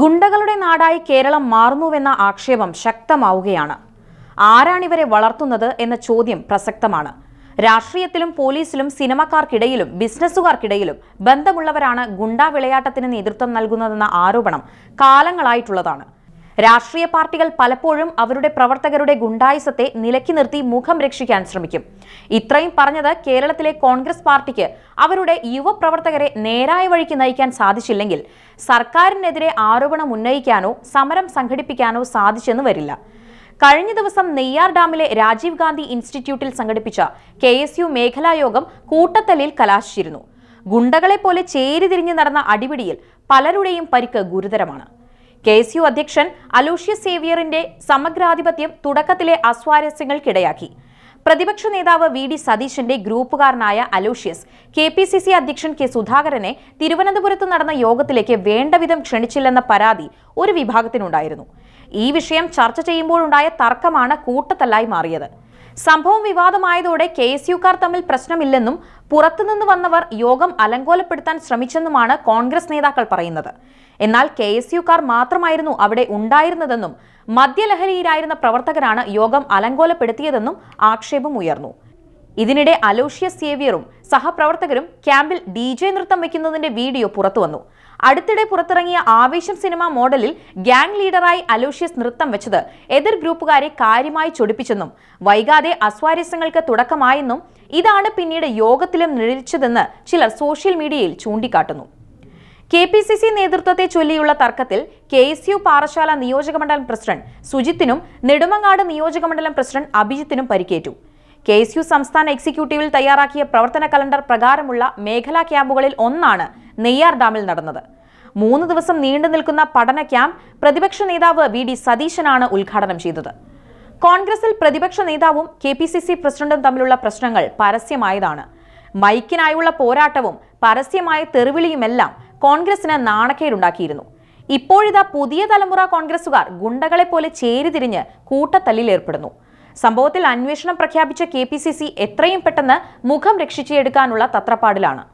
ഗുണ്ടകളുടെ നാടായി കേരളം മാറുന്നുവെന്ന ആക്ഷേപം ശക്തമാവുകയാണ്. ആരാണിവരെ വളർത്തുന്നത് എന്ന ചോദ്യം പ്രസക്തമാണ്. രാഷ്ട്രീയത്തിലും പോലീസിലും സിനിമക്കാർക്കിടയിലും ബിസിനസ്സുകാർക്കിടയിലും ബന്ധമുള്ളവരാണ് ഗുണ്ടാ വിളയാട്ടത്തിന് നേതൃത്വം നൽകുന്നതെന്ന ആരോപണം കാലങ്ങളായിട്ടുള്ളതാണ്. രാഷ്ട്രീയ പാർട്ടികൾ പലപ്പോഴും അവരുടെ പ്രവർത്തകരുടെ ഗുണ്ടായുസത്തെ നിലക്കി നിർത്തി മുഖം രക്ഷിക്കാൻ ശ്രമിക്കും. ഇത്രയും പറഞ്ഞത് കേരളത്തിലെ കോൺഗ്രസ് പാർട്ടിക്ക് അവരുടെ യുവപ്രവർത്തകരെ നേരായ വഴിക്ക് നയിക്കാൻ സാധിച്ചില്ലെങ്കിൽ സർക്കാരിനെതിരെ ആരോപണം ഉന്നയിക്കാനോ സമരം സംഘടിപ്പിക്കാനോ സാധിച്ചെന്ന് വരില്ല. കഴിഞ്ഞ ദിവസം നെയ്യാർ ഡാമിലെ രാജീവ് ഗാന്ധി ഇൻസ്റ്റിറ്റ്യൂട്ടിൽ സംഘടിപ്പിച്ച കെ എസ് യു മേഖലാ യോഗം കൂട്ടത്തല്ലിൽ കലാശിച്ചിരുന്നു. ഗുണ്ടകളെ പോലെ ചേരി തിരിഞ്ഞു നടന്ന അടിപിടിയിൽ പലരുടെയും പരിക്ക് ഗുരുതരമാണ്. കെ എസ് യു അധ്യക്ഷൻ അലൂഷ്യസ് സേവിയറിന്റെ സമഗ്രാധിപത്യം തുടക്കത്തിലെ അസ്വാരസ്യങ്ങൾക്കിടയാക്കി. പ്രതിപക്ഷ നേതാവ് വി ഡി സതീശന്റെ ഗ്രൂപ്പുകാരനായ Aloysius K P C C അധ്യക്ഷൻ കെ സുധാകരനെ തിരുവനന്തപുരത്ത് നടന്ന യോഗത്തിലേക്ക് വേണ്ടവിധം ക്ഷണിച്ചില്ലെന്ന പരാതി ഒരു വിഭാഗത്തിനുണ്ടായിരുന്നു. ഈ വിഷയം ചർച്ച ചെയ്യുമ്പോഴുണ്ടായ തർക്കമാണ് കൂട്ടത്തല്ലായി മാറിയത്. സംഭവം വിവാദമായതോടെ കെ എസ് യുക്കാർ തമ്മിൽ പ്രശ്നമില്ലെന്നും പുറത്തുനിന്ന് വന്നവർ യോഗം അലങ്കോലപ്പെടുത്താൻ ശ്രമിച്ചെന്നുമാണ് കോൺഗ്രസ് നേതാക്കൾ പറയുന്നത്. എന്നാൽ കെ എസ് യുക്കാർ മാത്രമായിരുന്നു അവിടെ ഉണ്ടായിരുന്നതെന്നും മദ്യലഹരിയിലായിരുന്ന പ്രവർത്തകരാണ് യോഗം അലങ്കോലപ്പെടുത്തിയതെന്നും ആക്ഷേപം ഉയർന്നു ഇതിനിടെ അലോഷ്യസ് സേവിയറും സഹപ്രവർത്തകരും ക്യാമ്പിൽ ഡി ജെ നൃത്തം വയ്ക്കുന്നതിന്റെ വീഡിയോ പുറത്തുവന്നു. അടുത്തിടെ പുറത്തിറങ്ങിയ ആവേശം സിനിമ മോഡലിൽ ഗ്യാങ് ലീഡറായി അലോഷ്യസ് നൃത്തം വെച്ചത് എതിർ ഗ്രൂപ്പുകാരെ കാര്യമായി ചൊടിപ്പിച്ചെന്നും വൈകാതെ അസ്വാരസ്യങ്ങൾക്ക് തുടക്കമായെന്നും ഇതാണ് പിന്നീട് യോഗത്തിലും നിഴലിച്ചതെന്ന് ചിലർ സോഷ്യൽ മീഡിയയിൽ ചൂണ്ടിക്കാട്ടുന്നു. കെ പി സി സി നേതൃത്വത്തെ ചൊല്ലിയുള്ള തർക്കത്തിൽ കെ എസ് യു പാറശാല നിയോജകമണ്ഡലം പ്രസിഡന്റ് സുജിത്തിനും നെടുമങ്ങാട് നിയോജകമണ്ഡലം പ്രസിഡന്റ് അഭിജിത്തിനും പരിക്കേറ്റു. കെ എസ് യു സംസ്ഥാന എക്സിക്യൂട്ടീവിൽ തയ്യാറാക്കിയ പ്രവർത്തന കലണ്ടർ പ്രകാരമുള്ള മേഖലാ ക്യാമ്പുകളിൽ ഒന്നാണ് നെയ്യാർ ഡാമിൽ നടന്നത്. മൂന്ന് ദിവസം നീണ്ടു നിൽക്കുന്ന പഠന ക്യാമ്പ് പ്രതിപക്ഷ നേതാവ് വി. ഡി. സതീശനാണ് ഉദ്ഘാടനം ചെയ്തത്. കോൺഗ്രസിൽ പ്രതിപക്ഷ നേതാവും കെ പി സി സി പ്രസിഡന്റും തമ്മിലുള്ള പ്രശ്നങ്ങൾ പരസ്യമായതാണ്. മൈക്കിനായുള്ള പോരാട്ടവും പരസ്യമായ തെറിവിളിയുമെല്ലാം കോൺഗ്രസിന് നാണക്കേടുണ്ടാക്കിയിരുന്നു. ഇപ്പോഴിതാ പുതിയ തലമുറ കോൺഗ്രസുകാർ ഗുണ്ടകളെ പോലെ ചേരിതിരിഞ്ഞ് കൂട്ടത്തല്ലിൽ ഏർപ്പെടുന്നു. സംഭവത്തിൽ അന്വേഷണം പ്രഖ്യാപിച്ച കെ എത്രയും പെട്ടെന്ന് മുഖം രക്ഷിച്ചെടുക്കാനുള്ള തത്രപ്പാടിലാണ്.